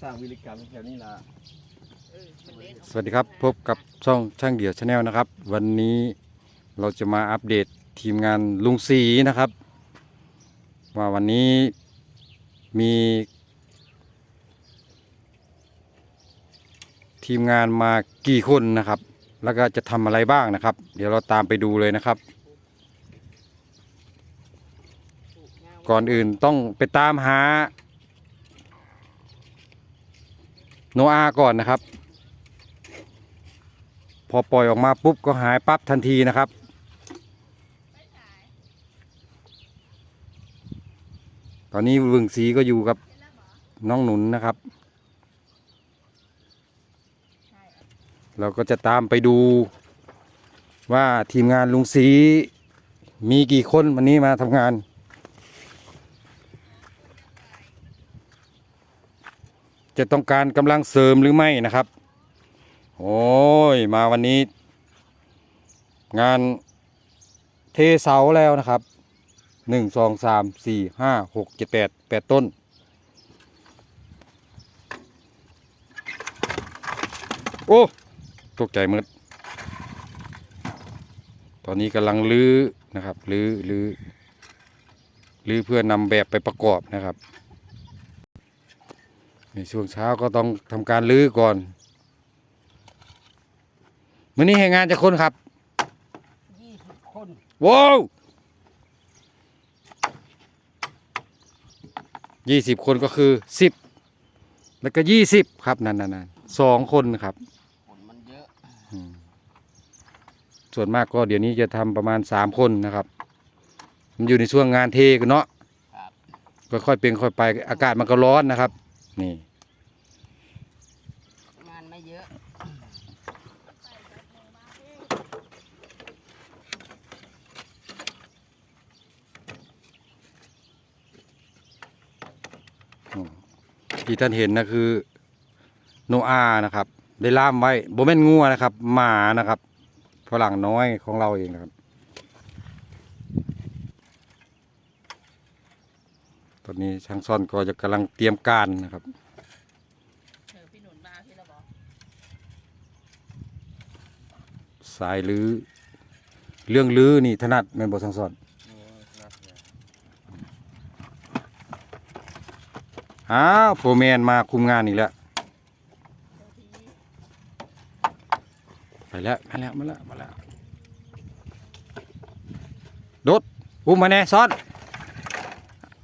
สร้างวิริกรรมแถวนี้ละสวัสดีครับพบกับช่องช่างเดี่ยวชาแนลนะครับ วันนี้เราจะมาอัปเดตทีมงานลุงสีนะครับ ว่าวันนี้มีทีมงานมากี่คนนะครับ แล้วก็จะทำอะไรบ้างนะครับ เดี๋ยวเราตามไปดูเลยนะครับ ก่อนอื่นต้องไปตามหา โนอาก่อนนะครับ พอปล่อยออกมาปุ๊บก็หายปั๊บทันทีนะครับ ตอนนี้วึงสีก็อยู่กับน้องหนุนนะครับ เราก็จะตามไปดูว่าทีมงานลุงสีมีกี่คนวันนี้มาทำงาน จะต้องการกำลังเสริมหรือไม่นะครับ โอ้ยมาวันนี้ งานเทเสาแล้วนะครับหนึ่งสองสามสี่ห้าหกเจ็ดแปดแปดต้น โอ้ตกใจมืดตอนนี้กำลังลื้อนะครับ ลื้อลื้อลื้อเพื่อนำแบบไปประกอบนะครับ ในช่วงเช้าก็ต้องทำการลื้อก่อนมื้อนี้ให้งานจะคนครับยี่สิบคนว้าวยี่สิบคนก็คือสิบแล้วก็ยี่สิบครับนั่นนั่นนั่นสองคนครับผลมันเยอะอืมส่วนมากก็เดี๋ยวนี้จะทำประมาณสามคนนะครับ มันอยู่ในช่วงงานเทกันเนาะครับค่อยๆเป็นค่อยไปอากาศมันก็ร้อนนะครับ นี่ งานไม่เยอะ ที่ท่านเห็นนะคือโนอานะครับ ได้ล่ามไว้โบแมนงัวนะครับ หมานะครับฝรั่งน้อยของเราเองนะครับตอนนี้ช่างซ่อนก็จะกำลังเตรียมการนะครับเออพี่หนุนมาพี่เราบอกสายลือ้อเรื่องลื้อนี่ถนัดแม่นบช่างซ่อน อ้าวโฟร์แมนมาคุมงานอีกแล้ว ไปแล้วมาแล้วมาแล้วมาแล้วโดดอุ้มมาแน่ซ้อน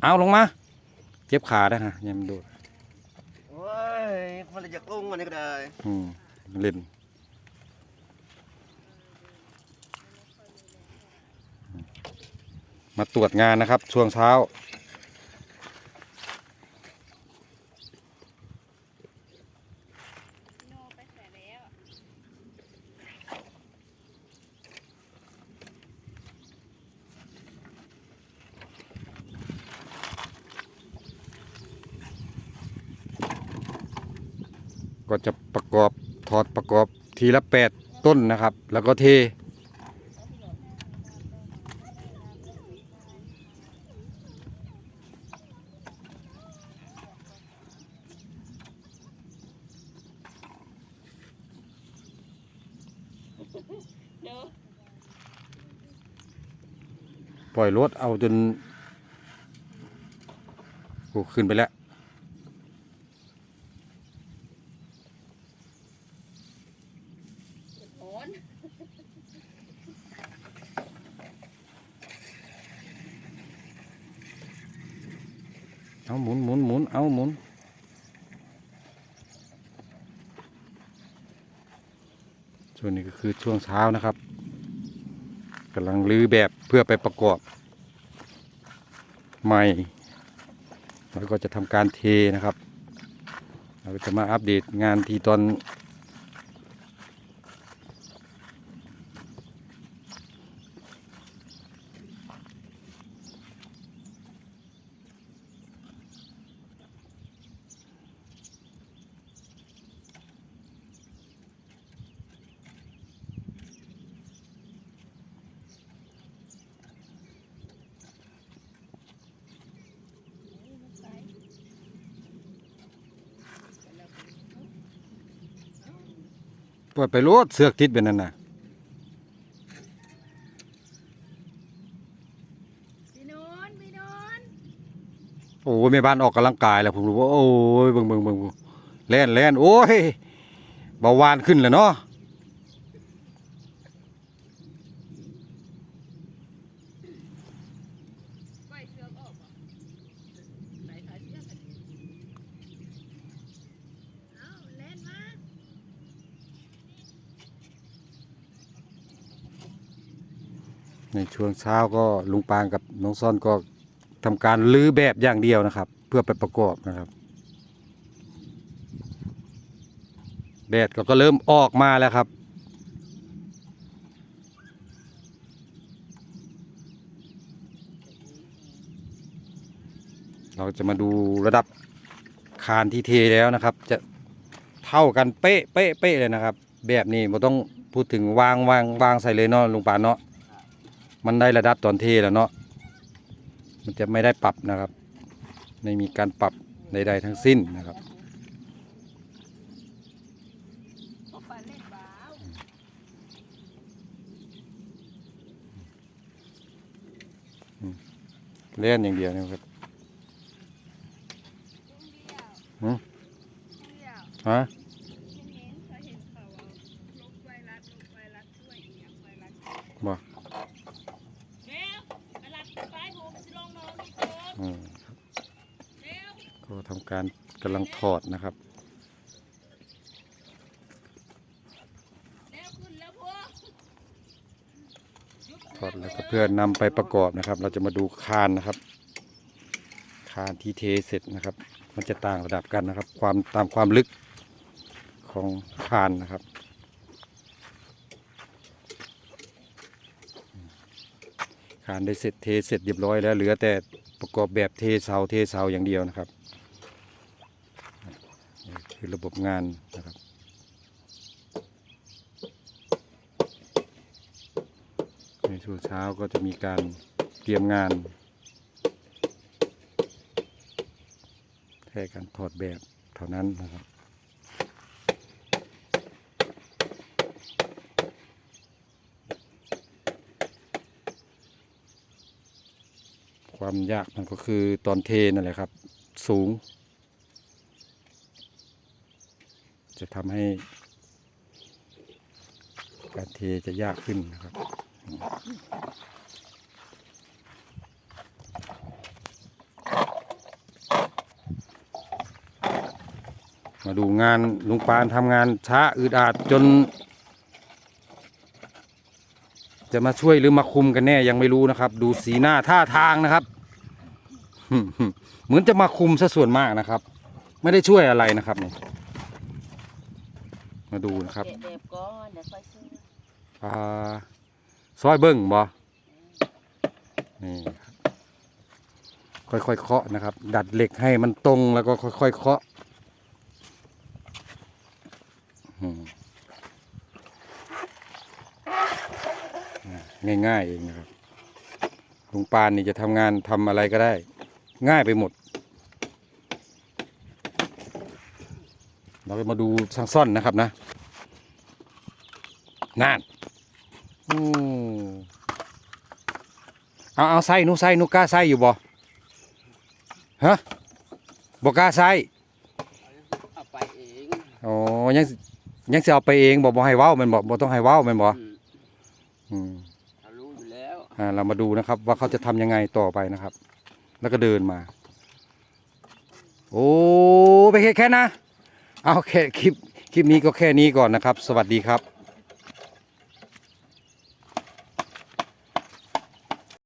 เอาลงมา เจ็บขาได้ฮะยังมันโดดโอ้ยมันเลยจะกุ้งอันนี้ก็ได้อืมเล่นมาตรวจงานนะครับ ช่วงเช้า ก็จะประกอบถอดประกอบทีละแปดต้นนะครับ แล้วก็เท ปล่อยรถเอาจนโอ้ขึ้นไปแล้ว นเอาหมุนหมุนหมุนเอาหมุนช่วงนี้ก็คือช่วงเช้านะครับกำลังรื้อแบบเพื่อไปประกอบ ใหม่ แล้วก็จะทำการเทนะครับ เราจะมาอัปเดตงานทีตอน ปล่อยไปโลดเสือกติดแบบนั้นน่ะพี่นุนพี่นุนโอ้ยแม่บ้านออกกำลังกายแล้วผมรู้ว่าโอ้ยเบิ่งเบิ่งเบิ่งแล่นแล่นโอ้ยเบาหวานขึ้นแล้วเนาะ ปล่อยเสือกออกบ่ไหนขายเสือกกันเอาเล่นมา ในช่วงเช้าก็ลุงปางกับน้องซ่อนก็ทำการลื้อแบบอย่างเดียวนะครับ เพื่อไปประกอบนะครับแดดก็ก็เริ่มออกมาแล้วครับ เราจะมาดูระดับคานที่เทแล้วนะครับ จะเท่ากันเป๊ะเป๊ะเป๊ะเลยนะครับ แบบนี้เราต้องพูดถึงวางวางวางใส่เลยเนาะลุงปานเนาะ มันได้ระดับตอนเทแล้วเนาะมันจะไม่ได้ปรับนะครับ ไม่มีการปรับใดๆทั้งสิ้นนะครับก็ปลาเล่นบ้าวเล่นอย่างเดียวนะครับหืมเดียวฮะ เห็นเคยเห็นเขาเอาลบไวรัสลบไวรัสช่วยอีกอย่างไวรัส บ่ เร็วไวรัสไปผมมันจะลงน้องนี่เถิด อืม เร็ว ก็ทำการกำลังถอดนะครับถอดแล้วก็เพื่อนำไปประกอบนะครับ เราจะมาดูคานนะครับ คานที่เทเสร็จนะครับ มันจะต่างระดับกันนะครับ ความตามความลึกของคานนะครับคานได้เสร็จเทเสร็จเรียบร้อยแล้วเหลือแต่ประกอบแบบเทเสาเทเสาอย่างเดียวนะครับ คือระบบงานนะครับ ในช่วงเช้าก็จะมีการเตรียมงานแค่การถอดแบบเท่านั้นนะครับความยากมันก็คือตอนเทนั่นแหละครับ สูง จะทำให้ การเทจะยากขึ้นนะครับมาดูงานลุงปานทำงานช้าอึดอัดจน จะมาช่วยหรือมาคุมกันแน่ยังไม่รู้นะครับ ดูสีหน้าท่าทางนะครับ เหมือนจะมาคุมซะส่วนมากนะครับ ไม่ได้ช่วยอะไรนะครับนี่ มาดูนะครับเก็บแบบก่อนเดี๋ยวค่อยซื้ออ่าซอยเบิ้งบ่นี่ครับค่อยๆเคาะนะครับ ดัดเหล็กให้มันตรงแล้วก็ค่อยๆเคาะอืมง่ายๆเองนะครับลุงปานนี่จะทำงานทำอะไรก็ได้ ง่ายไปหมด เราจะมาดูช่างซ่อนนะครับนะ นั่นอืมเอาเอาใส่หนูใส่หนูกล้าใส่อยู่บ่ฮะบ่กล้าใส่เอาไปเองอ๋อยังสิยังสิเอาไปเองบ่บ่ให้เว้าแมันบ่บ่ต้องให้เว้าแมันบ่อืมอืมเขารู้อยู่แล้วอ่าเรามาดูนะครับ ว่าเขาจะทำยังไงต่อไปนะครับ แล้วก็เดินมา โอ้ไปแค่แค่นะ เอาแค่คลิปคลิปนี้ก็แค่นี้ก่อนนะครับ สวัสดีครับ